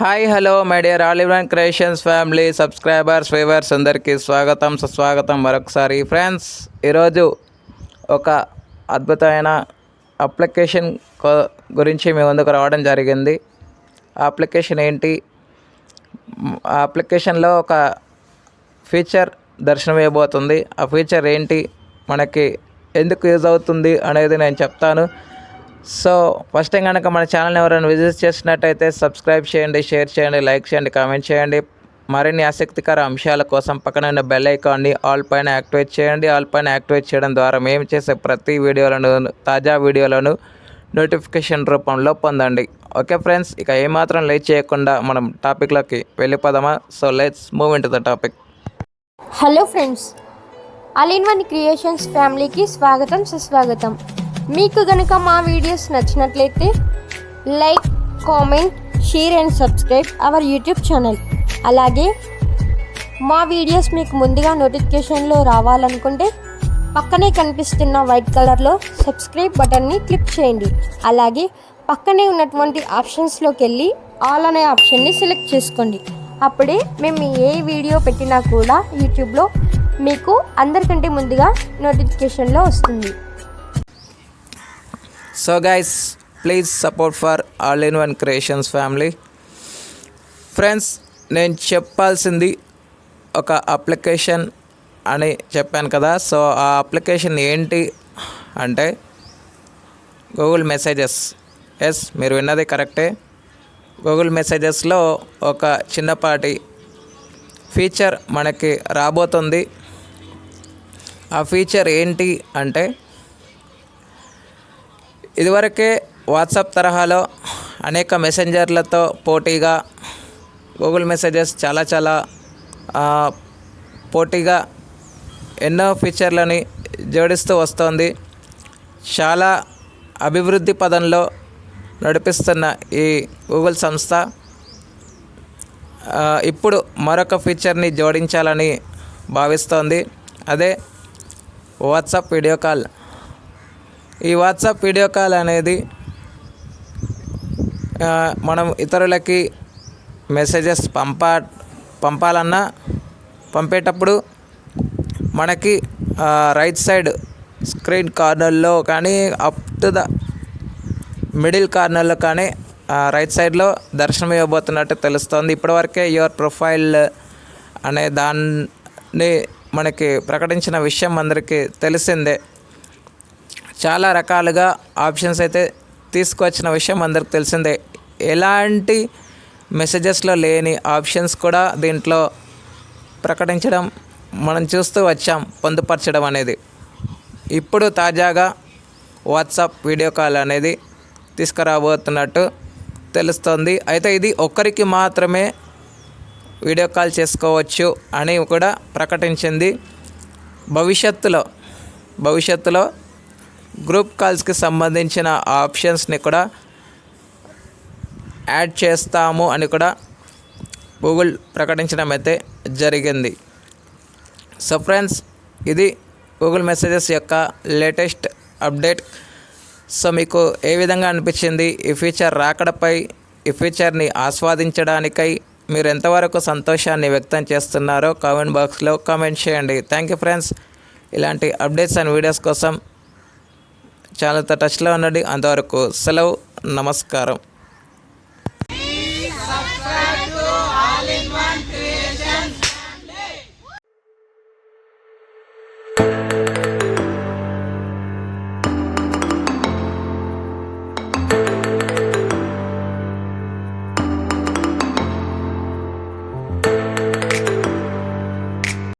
Hi hello my dear all in one creations family subscribers favours అందరికీ స్వాగతం సుస్వాగతం మరొకసారి. ఫ్రెండ్స్ ఈరోజు ఒక అద్భుతమైన అప్లికేషన్ గురించి మీ ముందుకు రావడం జరిగింది. ఆ అప్లికేషన్ ఏంటి? ఆ అప్లికేషన్లో ఒక ఫీచర్ దర్శనం ఇవ్వబోతుంది ఆ ఫీచర్ ఏంటి? మనకి ఎందుకు యూజ్ అవుతుంది అనేది నేను చెప్తాను. సో ఫస్ట్ టైం కనుక మన ఛానల్ని ఎవరైనా విజిట్ చేసినట్టయితే సబ్స్క్రైబ్ చేయండి షేర్ చేయండి లైక్ చేయండి కామెంట్ చేయండి. మరిన్ని ఆసక్తికర అంశాల కోసం పక్కన ఉన్న బెల్ ఐకాన్ని ఆల్ పైన యాక్టివేట్ చేయండి. ఆల్ పైన యాక్టివేట్ చేయడం ద్వారా మేము చేసే ప్రతి వీడియోలను తాజా వీడియోలను నోటిఫికేషన్ రూపంలో పొందండి. ఓకే ఫ్రెండ్స్ ఇక ఏమాత్రం లేట్ చేయకుండా మనం టాపిక్లోకి వెళ్ళిపోదామా? So let's move in to the topic hello friends all in one creations ఫ్యామిలీకి స్వాగతం సుస్వాగతం. మీకు గనుక మా వీడియోస్ నచ్చినట్లయితే like comment share and subscribe our YouTube channel. అలాగే మా వీడియోస్ మీకు ముందుగా నోటిఫికేషన్లో రావాలనుకుంటే పక్కనే కనిపిస్తున్న వైట్ కలర్లో సబ్స్క్రైబ్ బటన్ని క్లిక్ చేయండి. అలాగే పక్కనే ఉన్నటువంటి ఆప్షన్స్లోకి వెళ్ళి ఆల్ అనే ఆప్షన్ని సెలెక్ట్ చేసుకోండి. అప్పుడే మేము ఏ వీడియో పెట్టినా కూడా యూట్యూబ్లో మీకు అందరికంటే ముందుగా నోటిఫికేషన్లో వస్తుంది. So guys please support for all in one creations family friends నేను చెప్పాల్సింది ఒక అప్లికేషన్ అని చెప్పాను కదా. సో ఆ అప్లికేషన్ ఏంటి అంటే గూగుల్ మెసేజెస్ ఎస్ మీరు విన్నది కరెక్టే గూగుల్ మెసేజెస్లో ఒక చిన్నపాటి ఫీచర్ మనకి రాబోతుంది. ఆ ఫీచర్ ఏంటి అంటే ఇదివరకే వాట్సాప్ తరహాలో అనేక మెసెంజర్లతో పోటీగా గూగుల్ మెసేజెస్ చాలా చాలా పోటీగా ఎన్నో ఫీచర్లని జోడిస్తూ వస్తోంది. చాలా అభివృద్ధి పదంలో నడిపిస్తున్న ఈ గూగుల్ సంస్థ ఇప్పుడు మరొక ఫీచర్ని జోడించాలని భావిస్తోంది. అదే వాట్సాప్ వీడియో కాల్. ఈ వాట్సాప్ వీడియో కాల్ అనేది మనం ఇతరులకి మెసేజెస్ పంప పంపాలన్నా పంపేటప్పుడు మనకి రైట్ సైడ్ స్క్రీన్ కార్నర్లో కానీ అప్ టు ద మిడిల్ కార్నర్లో కానీ రైట్ సైడ్లో దర్శనం ఇవ్వబోతున్నట్టు తెలుస్తోంది. ఇప్పటివరకే యువర్ ప్రొఫైల్ అనే దాన్ని మనకి ప్రకటించిన విషయం అందరికీ తెలిసిందే. చాలా రకాలుగా ఆప్షన్స్ అయితే తీసుకొచ్చిన విషయం అందరికి తెలిసిందే. ఎలాంటి మెసేజెస్లో లేని ఆప్షన్స్ కూడా దీంట్లో ప్రకటించడం మనం చూస్తూ వచ్చాం పొందుపరచడం అనేది. ఇప్పుడు తాజాగా వాట్సాప్ వీడియో కాల్ అనేది తీసుకురాబోతున్నట్టు తెలుస్తుంది. అయితే ఇది ఒక్కరికి మాత్రమే వీడియో కాల్ చేసుకోవచ్చు అని కూడా ప్రకటించింది. భవిష్యత్తులో భవిష్యత్తులో గ్రూప్ కాల్స్కి సంబంధించిన ఆప్షన్స్ని కూడా యాడ్ చేస్తాము అని కూడా గూగుల్ ప్రకటించడం అయితే జరిగింది. సో ఫ్రెండ్స్ ఇది గూగుల్ మెసేజెస్ యొక్క లేటెస్ట్ అప్డేట్ సో మీకు ఏ విధంగా అనిపించింది? ఈ ఫీచర్ రాకడపై ఈ ఫీచర్ని ఆస్వాదించడానికై మీరు ఎంతవరకు సంతోషాన్ని వ్యక్తం చేస్తున్నారో కామెంట్ బాక్స్లో కామెంట్ చేయండి. థ్యాంక్ యూ ఫ్రెండ్స్ ఇలాంటి అప్డేట్స్ అండ్ వీడియోస్ కోసం ఛానల్తో టచ్లో ఉండండి. అంతవరకు సెలవు నమస్కారం.